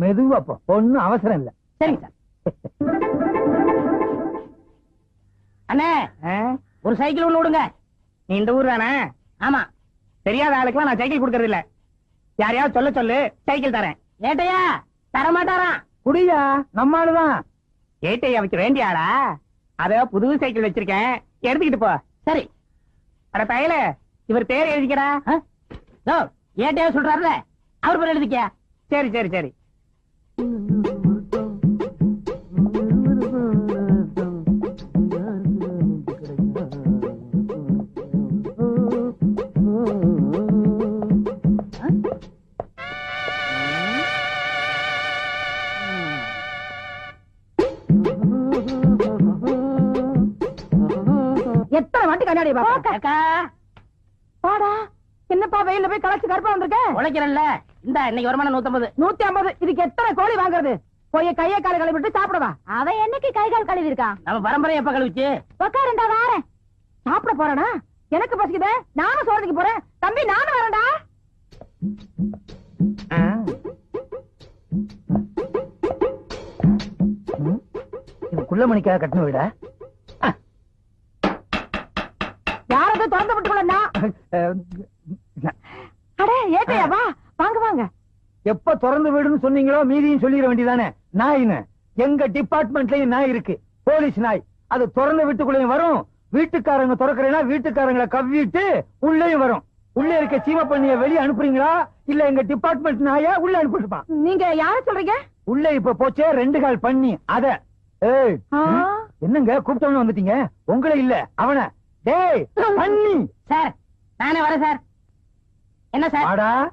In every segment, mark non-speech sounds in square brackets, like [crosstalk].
மெதுவா போ. ஒண்ணும் அவசரம் இல்ல. சரிங்க சார். அண்ணே ஒரு சைக்கிள் ஒண்ணு விடுங்க. நீ இந்த ஊர் தானே? ஆமா. தெரியாத ஆளுக்கெல்லாம் நான் சைக்கிள் கொடுக்கறது இல்ல. யாரையாவது சொல்ல சொல்லு சைக்கிள் தரேன். ஏட்டையா? தர மாட்டாராம். குடியா? நம்மாளுதான் ஏட்டையா வைக்க வேண்டிய ஆளா? அத புது சைக்கிள் வச்சிருக்கேன். எடுத்துக்கிட்டு போ. சரி. அட பயல இவர் பேர் எழுதிக்கிறா? ஏட்டையா சொல்றாருல. அவர் பேர் எழுதிக்க சரி சரி சரி. எத்தனை வாட்டி கண்ணாடி பாக்கா பாடா என்னப்பா வெயில்ல போய் களைச்சு கருப்பா வந்திருக்க? உழைக்கிறல்ல. இந்த இன்னைக்கு வருமானம் நூத்தம்பது. நூத்தி ஐம்பது இதுக்கு எத்தனை கோழி வாங்குறது? போய் கையை காலை கழுவிட்டு சாப்பிடவா? அவன் என்னைக்கு கை கால் கழுவி இருக்கான் நம்ம பரம்பரை எப்ப கழிச்சு உட்காருண்டா வாரேன். சாப்பிட போறேனா? எனக்கு பசிக்குதே. நானும் சோறதுக்கு போறேன். தம்பி நானும் வரேன்டா. குள்ள மணிக்காக கட்டின வீடா? யாரது திறந்து விட்டுக்கலன்னா அடே ஏட்டையா வா. வாங்க வாங்க. எப்ப திறந்து வீடுன்னு சொன்னீங்களோ மீதியும் சொல்லிட வேண்டியதானே? நாயின்னு எங்க டிபார்ட்மெண்ட்லயும் நாய் இருக்கு. போலீஸ் நாய். அது திறந்த வீட்டுக்குள்ளேயும் வரும். வீட்டுக்காரங்க திறக்கிறேன்னா வீட்டுக்காரங்களை கவ்விட்டு உள்ளேயும் வரும். உள்ள இருக்க சீம பண்ணிய வெளியே அனுப்புறீங்களா? இல்ல எங்க டிபார்ட்மெண்ட் நாயா உள்ள அனுப்பிட்டுப்பான் நீங்க யார சொல்றீங்க? உள்ள இப்ப போச்சே ரெண்டு கால் பண்ணி. அத. என்னங்க கூப்பிட்டவன வந்துட்டீங்க? உங்களை இல்ல அவன. டேய் பண்ணி. சார் நானே வரேன் சார். என்ன சார்?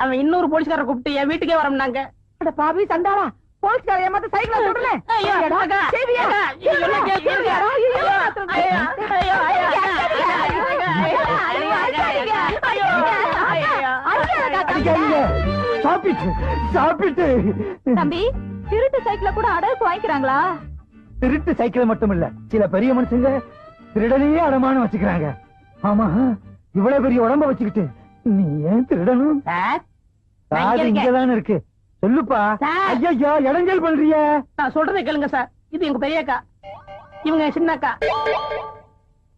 அவன் இன்னொரு போலீஸ்காரரை கூப்பிட்டு என் வீட்டுக்கே வரம்னாங்க அட பாவி சண்டாளா போலீஸ்கார ஏமாத்த சைக்கிள சாப்பிட்டு சாப்பிட்டு தம்பி திருட்டு சைக்கிள கூட அடகுக்கு வாங்கிக்கிறாங்களா திருட்டு சைக்கிள் மட்டும் இல்ல சில பெரிய மனுஷங்க திருடனையே அடமானம் வச்சுக்கிறாங்க ஆமா இவ்வளவு பெரிய உடம்ப வச்சுக்கிட்டு நீ ஏன் திருடணும் சார் காது. இங்கதானே இருக்கு. சொல்லுப்பா. ஐயோ இடைஞ்சல் பண்றிய. நான் சொல்றதை கேளுங்க சார். இது எங்க பெரிய அக்கா இவங்க என் சின்ன அக்கா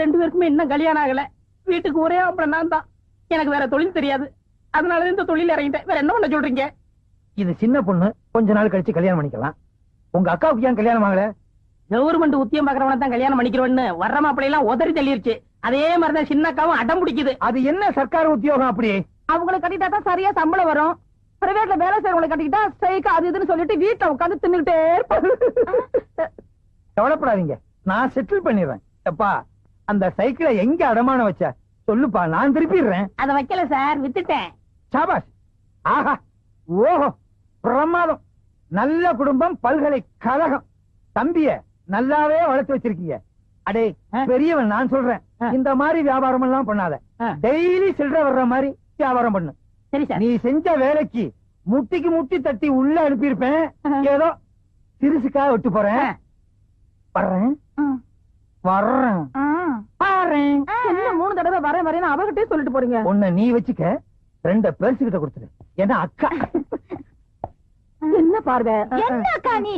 ரெண்டு பேருக்குமே இன்னும் கல்யாணம் ஆகல. வீட்டுக்கு ஒரே அப்புறம் நான் தான். எனக்கு வேற தொழில் தெரியாது. அதனால இந்த தொழில் இறங்கிட்டேன். வேற என்ன பண்ண சொல்றீங்க? இது சின்ன பொண்ணு. கொஞ்ச நாள் கழிச்சு கல்யாணம் பண்ணிக்கலாம். உங்க அக்காவுக்கு ஏன் கல்யாணம் ஆகல? கவர்மெண்ட் உத்தியம் பாக்குறவன தான் கல்யாணம் பண்ணிக்கிறோன்னு வர்ற மாப்பிள்ளை எல்லாம் உதறி தள்ளிருச்சு. அதே மாதிரிதான் சின்ன அக்காவும் அடம் பிடிக்குது. அது என்ன சர்க்கார் உத்தியோகம் அப்படி? அவங்களை கட்டிட்டா தான் சரியா சம்பளம் வரும். பிரைவேட்ல வேலை செய்யறவங்களை கட்டிக்கிட்டா ஸ்ட்ரைக் அது இதுன்னு சொல்லிட்டு வீட்டுல உட்காந்து இருப்பாங்க. கவலைப்படாதீங்க. நான் செட்டில் பண்ணிடுறேன். எப்பா அந்த சைக்கிளை எங்க அடமானம் வச்ச? சொல்லுப்பா நான் திருப்பிடுறேன். அத வைக்கல சார் வித்துட்டேன். சாபாஷ் ஆஹா ஓஹோ பிரமாதம். நல்ல குடும்பம் பல்கலைக்கழகம் தம்பிய நல்லாவே வளர்த்து வச்சிருக்கீங்க. அடே. பெரியவன் நான் சொல்றேன். இந்த மாதிரி வியாபாரம் எல்லாம் பண்ணாத. டெய்லி சில்லற வர்ற மாதிரி வியாபாரம் பண்ணு. சரி சார். நீ செஞ்ச வேலைக்கு முட்டிக்கு முட்டி தட்டி உள்ள அனுப்பியிருப்பேன். ஏதோ சிறுசுக்காக விட்டு போறேன். வர்றேன். வர்றேன். வர்றேன் என்ன மூணு தடவை வரேன் வரேன்னு அவகிட்டே சொல்லிட்டு போறீங்க? உன்னை நீ வச்சுக்க ரெண்ட பெருசுகிட்ட கொடுத்துரு. ஏன்னா அக்கா. [laughs] என்ன பார்வை? என்ன அக்கா நீ?